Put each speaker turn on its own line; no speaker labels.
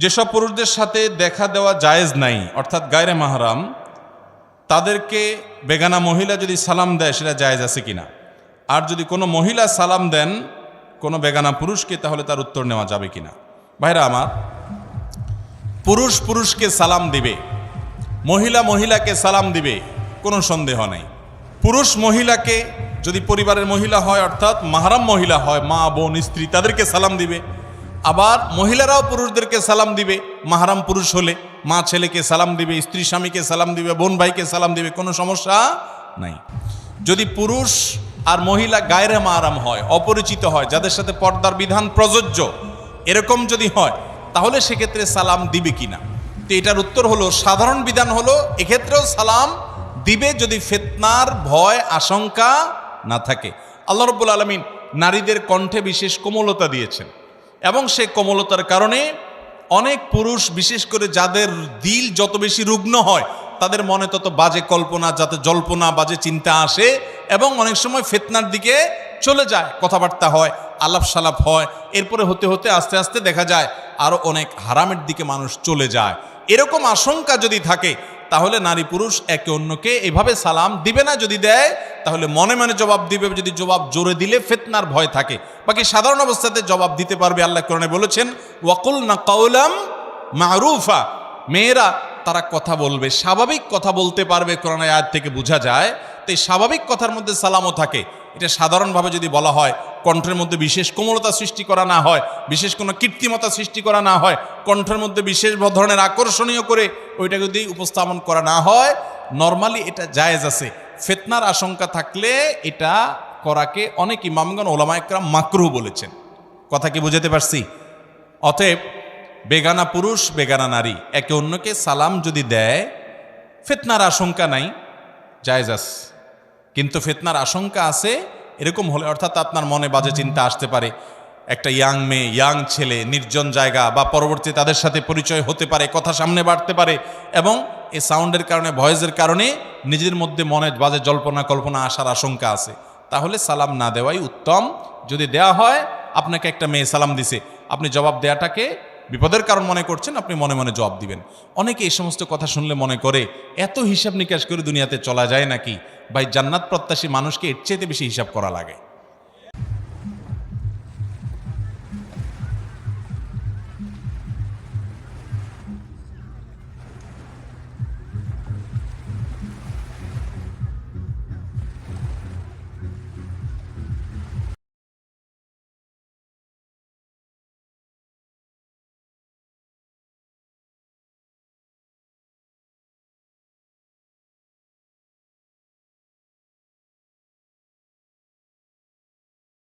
যেসব পুরুষদের সাথে দেখা দেওয়া জায়েজ নাই, অর্থাৎ গায়রে মাহারাম, তাদেরকে বেগানা মহিলা যদি সালাম দেয়, সেটা জায়েজ আছে কিনা? আর যদি কোনো মহিলা সালাম দেন কোনো বেগানা পুরুষকে, তাহলে তার উত্তর নেওয়া যাবে কিনা? ভাইরা আমার, পুরুষ পুরুষকে সালাম দিবে, মহিলা মহিলাকে সালাম দিবে, কোনো সন্দেহ নেই। পুরুষ মহিলাকে যদি পরিবারের মহিলা হয়, অর্থাৎ মাহারাম মহিলা হয়, মা, বোন, স্ত্রী, তাদেরকে সালাম দিবে। আবার মহিলারাও পুরুষদেরকে সালাম দিবে, মাহারাম পুরুষ হলে, মা ছেলেকে সালাম দিবে, স্ত্রী স্বামীকে সালাম দিবে, বোন ভাইকে সালাম দিবে, কোনো সমস্যা নাই। যদি পুরুষ আর মহিলা গায়রে মাহারাম হয়, অপরিচিত হয়, যাদের সাথে পর্দার বিধান প্রযোজ্য, এরকম যদি হয়, তাহলে সেক্ষেত্রে সালাম দিবে কিনা? তো এটার উত্তর হলো, সাধারণ বিধান হলো, এক্ষেত্রেও সালাম দিবে যদি ফেতনার ভয়, আশঙ্কা না থাকে। আল্লাহ রব্বুল আলমিন নারীদের কণ্ঠে বিশেষ কোমলতা দিয়েছেন। এবং সেই কোমলতার কারণে অনেক পুরুষ, বিশেষ করে যাদের দিল যত বেশি রুগ্ন হয়, তাদের মনে তত বাজে কল্পনা, যাতে জল্পনা, বাজে চিন্তা আসে এবং অনেক সময় ফেতনার দিকে চলে যায়, কথাবার্তা হয় আলাপ সালাপ হয়। এরপরে হতে হতে আস্তে আস্তে দেখা যায় আরও অনেক হারামের দিকে মানুষ চলে যায়। এরকম আশঙ্কা যদি থাকে, তাহলে নারী পুরুষ একে অন্যকে এভাবে সালাম দিবে না, যদি দেয় তাহলে মনে মনে জবাব দিবে, যদি জবাব জোরে দিলে ফেতনার ভয় থাকে। বাকি সাধারণ অবস্থাতে জবাব দিতে পারবে আল্লাহ কোরআনে বলেছেন ওয়াকুল না কাউলাম মারুফা। মেয়েরা, তারা কথা বলবে, স্বাভাবিক কথা বলতে পারবে কোরআন আয়াত থেকে বোঝা যায়। তো স্বাভাবিক কথার মধ্যে সালামও থাকে। এটা সাধারণভাবে যদি বলা হয়, কণ্ঠের মধ্যে বিশেষ কোমলতা সৃষ্টি করা না হয়, বিশেষ কোনো কৃত্রিমতা সৃষ্টি করা না হয়, কণ্ঠের মধ্যে বিশেষ ধরনের আকর্ষণীয় করে ওইটা যদি উপস্থাপন করা না হয়, নর্মালি এটা জায়েজ আছে। ফেতনার আশঙ্কা থাকলে এটা করাকে অনেক ইমামগণ ওলামায়করাম মাকরুহ বলেছেন। কথা কি বুঝাতে পারছি? অতএব, বেগানা পুরুষ, বেগানা নারী, একে অন্যকে সালাম যদি দেয়, ফেতনার আশঙ্কা নাই জায়জাস কিন্তু ফেতনার আশঙ্কা আছে, এরকম হলে অর্থাৎ আপনার মনে বাজে চিন্তা আসতে পারে। একটা ইয়াং মেয়ে ইয়াং ছেলে, নির্জন জায়গা বা পরবর্তী তাদের সাথে পরিচয় হতে পারে, কথা সামনে বাড়তে পারে এবং এই সাউন্ডের কারণে ভয়েসের কারণে নিজের মধ্যে মনে বাজে জল্পনা, কল্পনা আসার আশঙ্কা আছে। তাহলে সালাম না দেওয়াই উত্তম। যদি দেয়া হয়, আপনাকে একটা মেয়ে সালাম দিছে, আপনি জবাব দেয়াটাকে বিপদের কারণ মনে করছেন, আপনি মনে মনে জবাব দিবেন। অনেকে এই সমস্ত কথা শুনলে মনে করে, এত হিসাব নিকাশ করে দুনিয়াতে চলা যায় নাকি? ভাই, জান্নাত প্রত্যাশী মানুষকে এর চাইতে বেশি হিসাব করা লাগে।